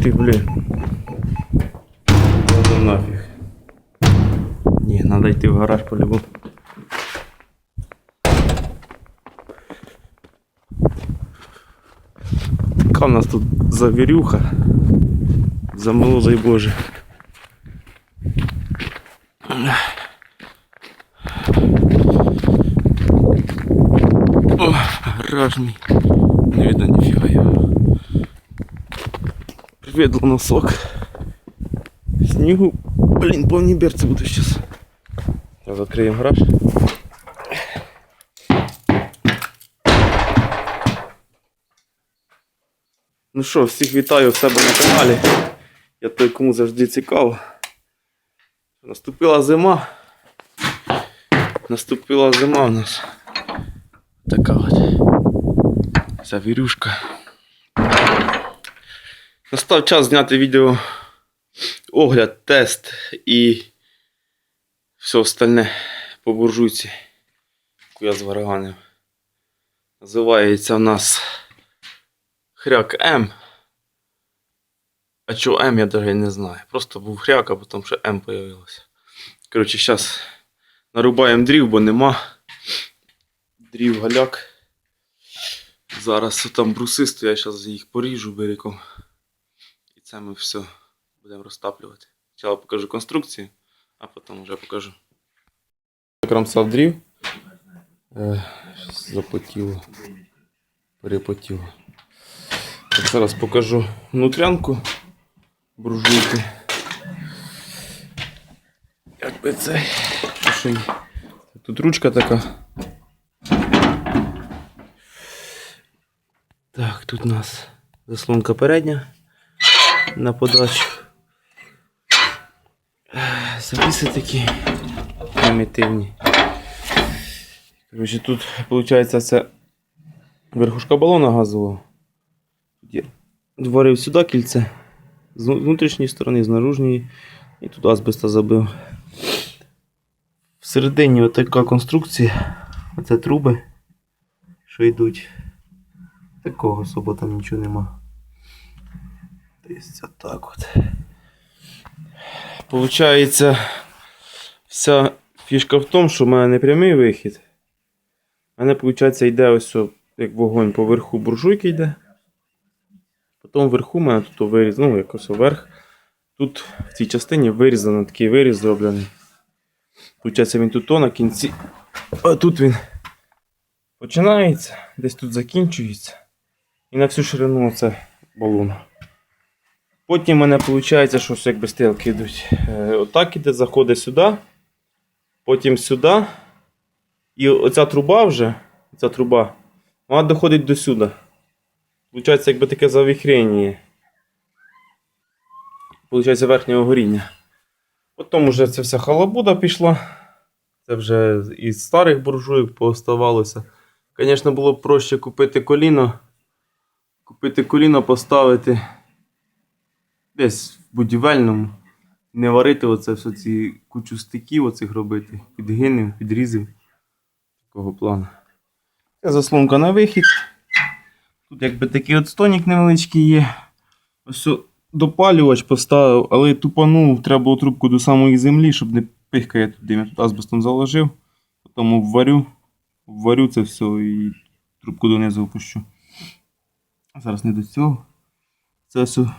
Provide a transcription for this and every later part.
ти, блін. Ну нафіг. Ні, треба йти в гараж по-любому. Яка в нас тут завірюха? Замило, дай Боже. О, гараж мій. Не видно ніфіга його. Привіт, носок. Снігу, блін, повні берці буду зараз. Відкриємо гараж. Ну що, всіх вітаю в себе на каналі. Я той, кому завжди цікаво. Наступила зима. Наступила зима у нас. Така от. Завірюшка. Настав час зняти відео огляд, тест і все остальне по буржуйці, яку я звараганив. Називається у нас хряк М. А чого М, я навіть не знаю. Просто був хряк, а потім ще М появилося. Коротше, зараз нарубаємо дрів, бо нема. Дрів галяк. Зараз там бруси стоять, зараз їх поріжу берегом. Це ми все будемо розтаплювати. Спочатку покажу конструкцію, а потім вже покажу. Крамсав дрів. Е, запотіло. Перепотіло. Зараз покажу внутрянку буржуйки. Якби це. що й- Тут ручка така. Так, тут у нас заслонка передня на подачу. Завіси такі примітивні. Коротше, тут виходить це верхушка балона газового. Варив сюди кільце з внутрішньої сторони, з наружньої, і тут азбеста забив. Всередині отака конструкція. Оце труби, що йдуть. Такого особо там нічого нема. Десь отак от. Получається, вся фішка в тому, що в мене не прямий вихід. У мене, виходить, йде ось як вогонь по верху буржуйки йде. Потім вверху у мене тут виріз, ну якось вверх. Тут в цій частині вирізано такий виріз зроблений. Получається, він тут то на кінці. А тут він починається, десь тут закінчується. І на всю ширину це балон. Потім в мене виходить, що якби стрілки йдуть. Е, отак іде, заходить сюди, потім сюди. І оця труба вже, ця труба, вона доходить до сюди. Получається, якби таке завіхрення. Получається верхнього горіння. Потім вже ця вся халабуда пішла. Це вже із старих буржуїв пооставалося. Звісно, було б проще купити коліно. Купити коліно, поставити десь в будівельному. Не варити оце все ці кучу стиків оцих робити, підгинів, підрізів. Такого плану. Це заслонка на вихід. Тут якби такий от стонік невеличкий є. Ось допалювач поставив, але тупанув, треба було трубку до самої землі, щоб не пихкає туди. Я тут азбестом заложив, потім вварю, вварю це все і трубку донизу опущу. Зараз не до цього. Це все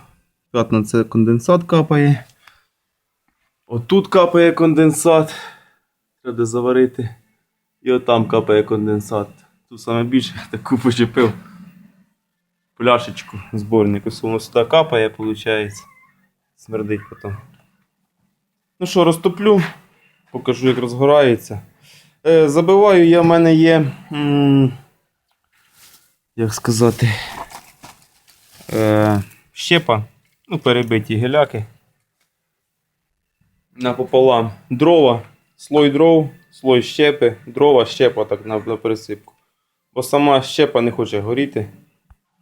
п'ятна це конденсат капає. Отут капає конденсат. Треба заварити. І отам капає конденсат. Тут саме більше таку почепив пляшечку зборник. Ось воно сюди капає, виходить. Смердить потім. Ну що, розтоплю, покажу, як розгорається. Е, забиваю я в мене є. м, як сказати. Е, щепа. Ну, перебиті геляки. Напополам дрова, слой дров, слой щепи, дрова, щепа так на, на пересипку. Бо сама щепа не хоче горіти.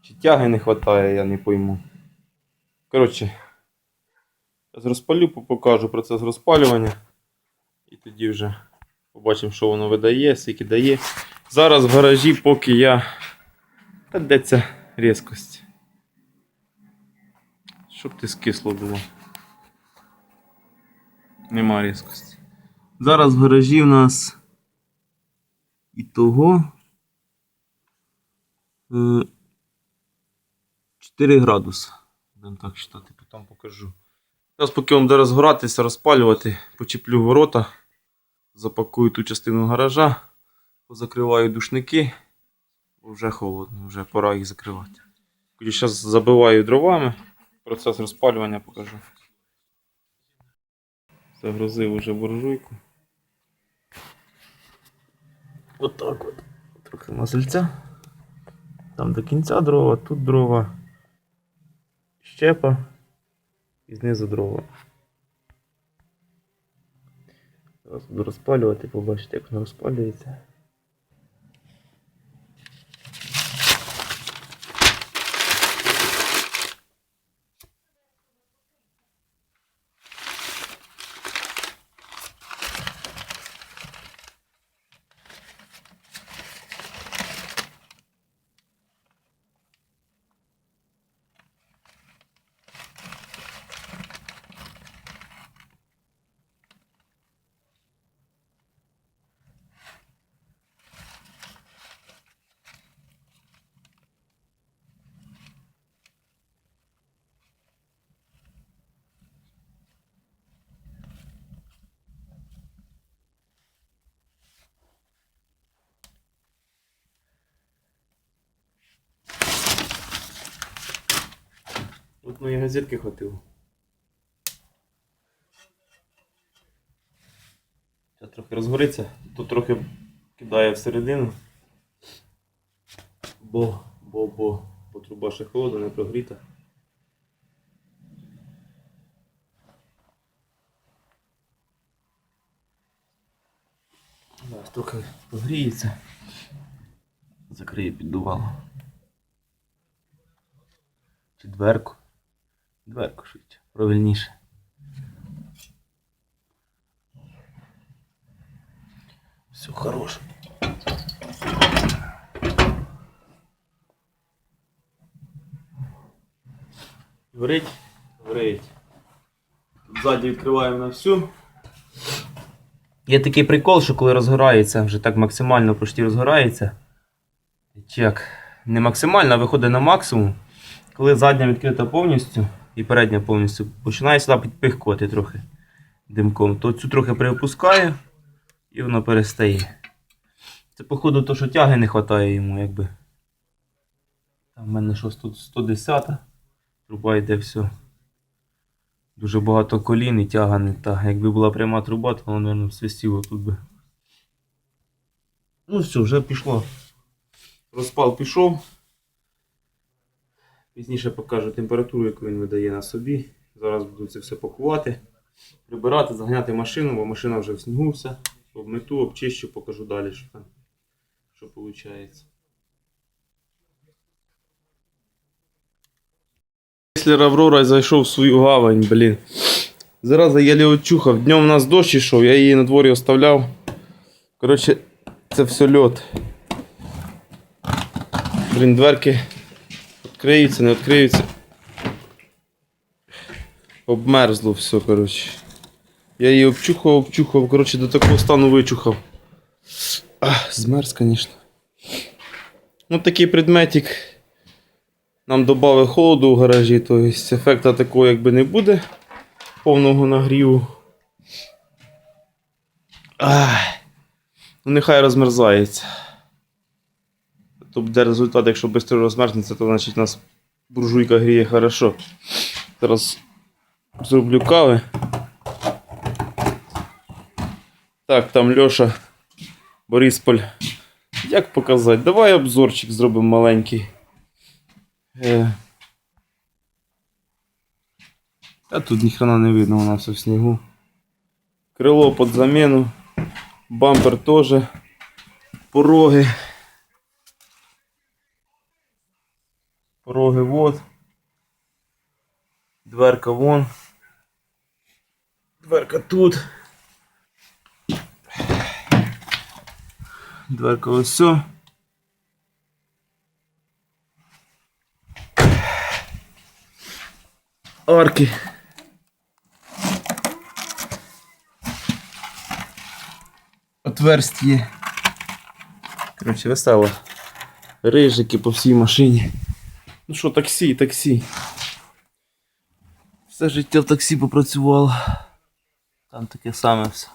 Чи тяги не вистачає, я не пойму. Коротше, зараз розпалю, покажу процес розпалювання. І тоді вже побачимо, що воно видає, скільки дає. Зараз в гаражі, поки я. Та де ця різкость? Щоб ти скисло було. Нема різкості. Зараз в гаражі в нас і того 4 градуси. Будемо так читати, потім покажу. Зараз поки вам буде розгоратися, розпалювати, почеплю ворота, запакую ту частину гаража, позакриваю душники, бо вже холодно, вже пора їх закривати. Зараз забиваю дровами, процес розпалювання покажу. Загрузив уже буржуйку. Отак от. Трохи масельця. Там до кінця дрова, тут дрова. Щепа. І знизу дрова. Зараз буду розпалювати, побачите, як воно розпалюється. Моєї газетки хватило. Зараз трохи розгориться, тут трохи кидає всередину. Бо, бо, бо, бо труба ще холодна, не прогріта. Зараз трохи прогріється. Закриє піддувало. Чи дверку? Дверку швидше, правильніше. Все хороше. Горить? Горить. Ззаді відкриваємо на всю. Є такий прикол, що коли розгорається, вже так максимально почти розгорається. Як? Не максимально, а виходить на максимум. Коли задня відкрита повністю і передня повністю починає сюди підпихкувати трохи димком, то цю трохи приопускаю і воно перестає. Це, походу, то, що тяги не вистачає йому, якби. Там в мене щось тут 110 труба йде все. Дуже багато колін і тяга не та. Якби була пряма труба, то воно, мабуть, свистіло тут би. Ну все, вже пішло. Розпал пішов. Пізніше покажу температуру, яку він видає на собі. Зараз буду це все пакувати, прибирати, заганяти машину, бо машина вже в снігу вся. Обмету, обчищу, покажу далі, що там що виходить. Після Аврора зайшов в свою гавань, блін. Зараза єлі очухав. Днем у нас дощ ішов, я її на дворі оставляв. Коротше, це все льот. Блін, дверки відкриються, не відкриються. Обмерзло все, коротше. Я її обчухав, обчухав, коротше, до такого стану вичухав. Ах, змерз, звісно. Ну, такий предметик нам додали холоду в гаражі, тобто ефекта такого якби не буде повного нагріву. Ах, ну нехай розмерзається. То буде результат, якщо швидко розмерзнеться, то значить у нас буржуйка гріє хорошо. Зараз зроблю кави. Так, там Льоша, Борисполь. Як показати? Давай обзорчик зробимо маленький. Е. Тут ніхрена не видно, у нас в снігу. Крило під заміну. Бампер теж. Пороги. Пороги вот. Дверка вон. Дверка тут. Дверка ось все. арки. Отверстие. Коротше, весело. Рижики по всій машині. Ну що, таксі, таксі. Все життя в таксі попрацювало. Там таке саме все.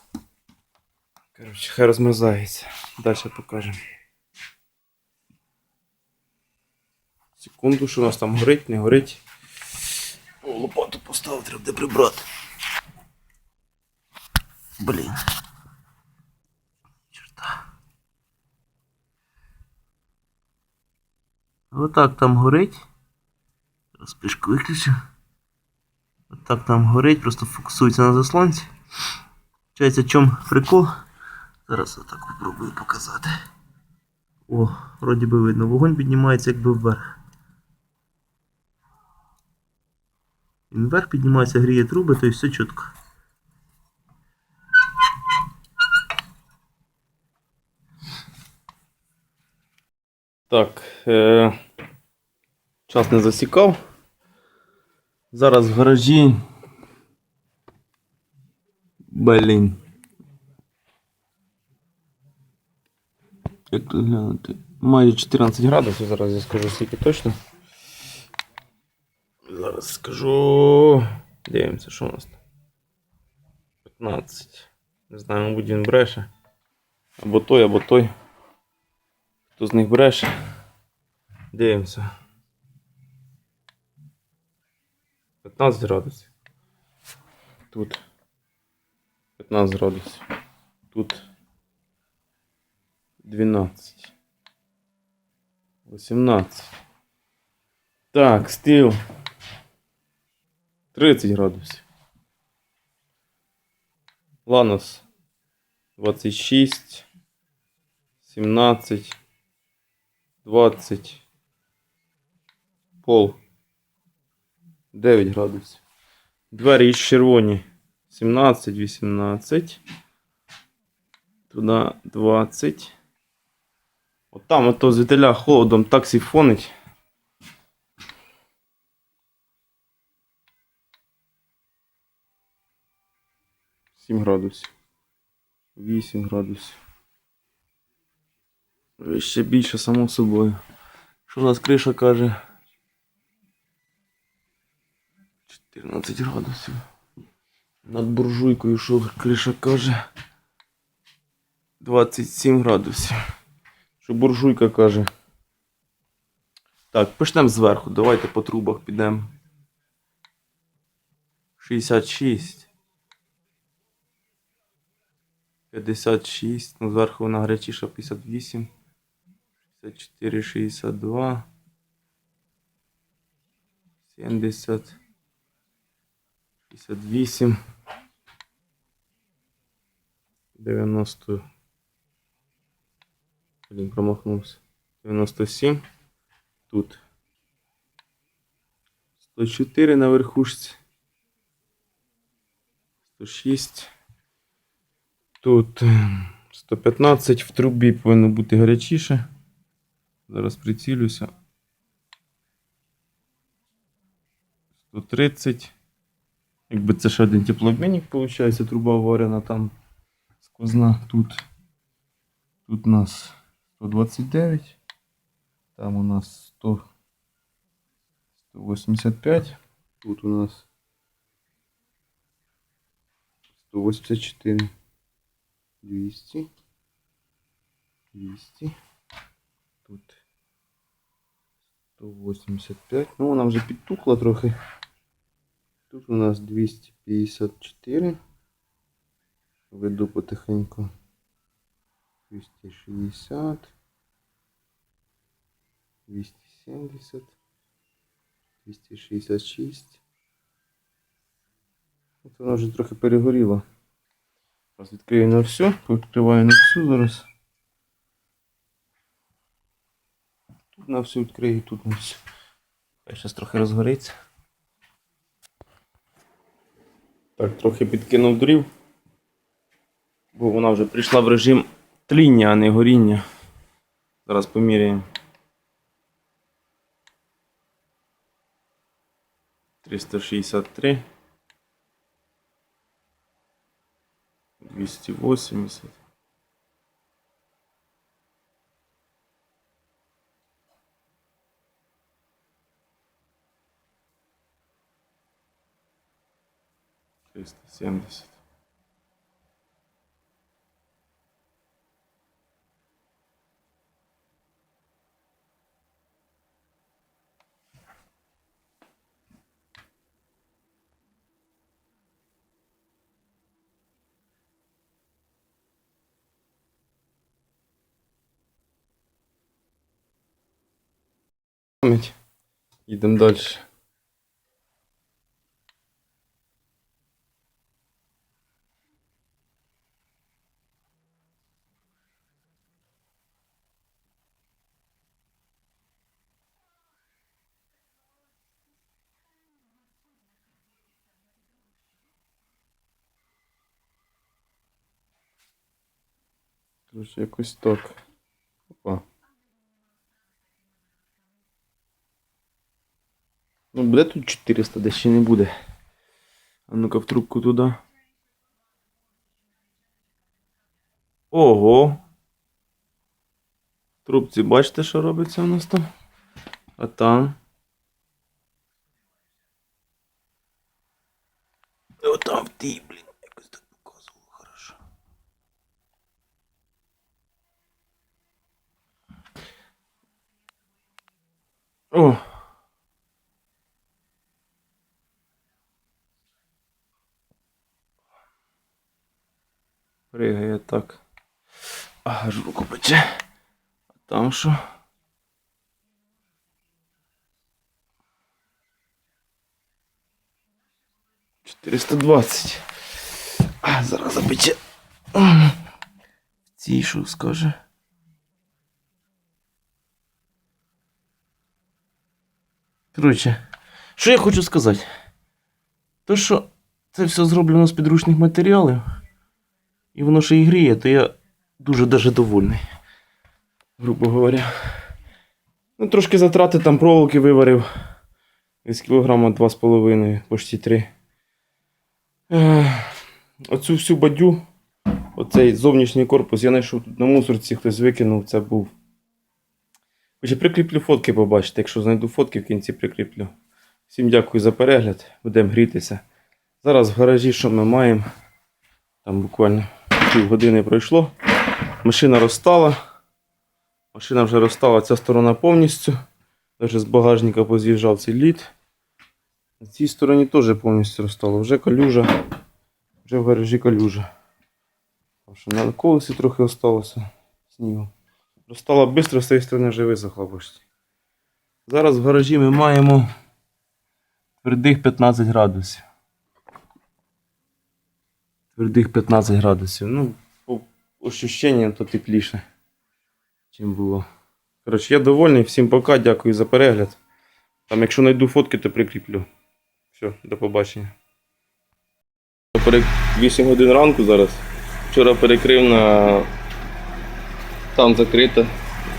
Коротше, хай розмерзається. Далі покажемо. Секунду, що у нас там горить, не горить. О, лопату поставив, треба де прибрати. Блін. Отак там горить. Зараз пішку виключу. Отак там горить, просто фокусується на заслонці. Чається, в чому прикол. Зараз отак попробую показати. О, вроді би видно, вогонь піднімається якби вверх. Він вверх піднімається, гріє труби, то і все чітко. Так, е- час не засікав. Зараз в гаражі. Блін. Як тут глянути? Майже 14 градусів, зараз я скажу скільки точно. Зараз скажу. Дивимося, що у нас там. 15. Не знаю, мабуть, він бреше. Або той, або той. Хто з них бреше? Дивимося. 15 градусів. Тут 15 градусів. Тут 12. 18. Так, стіл. 30 градусів. Ланос 26. 17. 20. Пол 9 градусів. Двері червоні 17, 18. Туди 20. От там ото звітеля холодом так сіфонить. Сім градусів. 8 градусів. Ще більше, само собою. Що у нас криша каже? 14 градусів. Над буржуйкою, що криша каже. 27 градусів. Що буржуйка каже. Так, почнемо зверху. Давайте по трубах підемо. 66. 56. Ну, зверху вона гарячіша 58. 64, 62. 70. 68. 90. Блін, промахнувся. 97. Тут. 104 на верхушці. 106. Тут е, 115 в трубі повинно бути гарячіше. Зараз прицілюся. 130. Якби це ще один теплообмінник, виходить, труба варена там сквозна. Тут, тут у нас 129. Там у нас 100, 185. Тут у нас 184. 200. 200. Тут 185. Ну, вона вже підтухла трохи. Тут у нас 254. Веду потихеньку. 260. 270. 266. От вона вже трохи перегоріла. Зараз відкрию на всю, відкриваю на всю зараз. Тут на всю відкрию, тут на всю. Зараз трохи розгориться. Так, трохи підкинув дрів. Бо вона вже прийшла в режим тління, а не горіння. Зараз поміряємо. 363. 280. Триста семьдесят. Пам'ять. Їдемо далі. Короче, якось так. Опа. Ну, буде тут 400, де ще не буде. А ну-ка в трубку туди. Ого. В трубці бачите, що робиться у нас там? А там. О, там в тій, блін, якось так показувало хорошо. О! Пригає так. Аж руку пече. А там що? Чотириста двадцять. А, зараз запече. Цій що скаже? Коротше, що я хочу сказати? То, що це все зроблено з підручних матеріалів, і воно ще і гріє, то я дуже даже довольний. Грубо говоря. Ну, трошки затрати там проволоки виварив. Із кілограма 2,5, почти 3. Оцю всю бадю, оцей зовнішній корпус, я знайшов тут на мусорці, хтось викинув, це був. Хоча прикріплю фотки побачите, якщо знайду фотки, в кінці прикріплю. Всім дякую за перегляд, будемо грітися. Зараз в гаражі, що ми маємо, там буквально пів години пройшло. Машина розстала. Машина вже розстала ця сторона повністю. Навіть з багажника поз'їжджав цей лід. На цій стороні теж повністю розстало. Вже калюжа. Вже в гаражі калюжа. А що на колесі трохи осталося снігу. Розстала швидко, з цієї сторони висохла почти. Зараз в гаражі ми маємо твердих 15 градусів. Твердих 15 градусів. Ну, по ощущенням то тепліше, чим було. Коротше, я довольний. Всім пока, дякую за перегляд. Там, якщо знайду фотки, то прикріплю. Все, до побачення. 8 годин ранку зараз. Вчора перекрив на. Там закрито,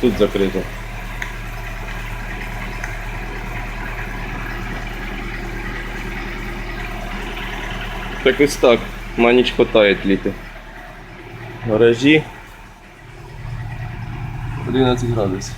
тут закрито. Так ось так. маніч хватає тліти. Гаражі 11 градусів.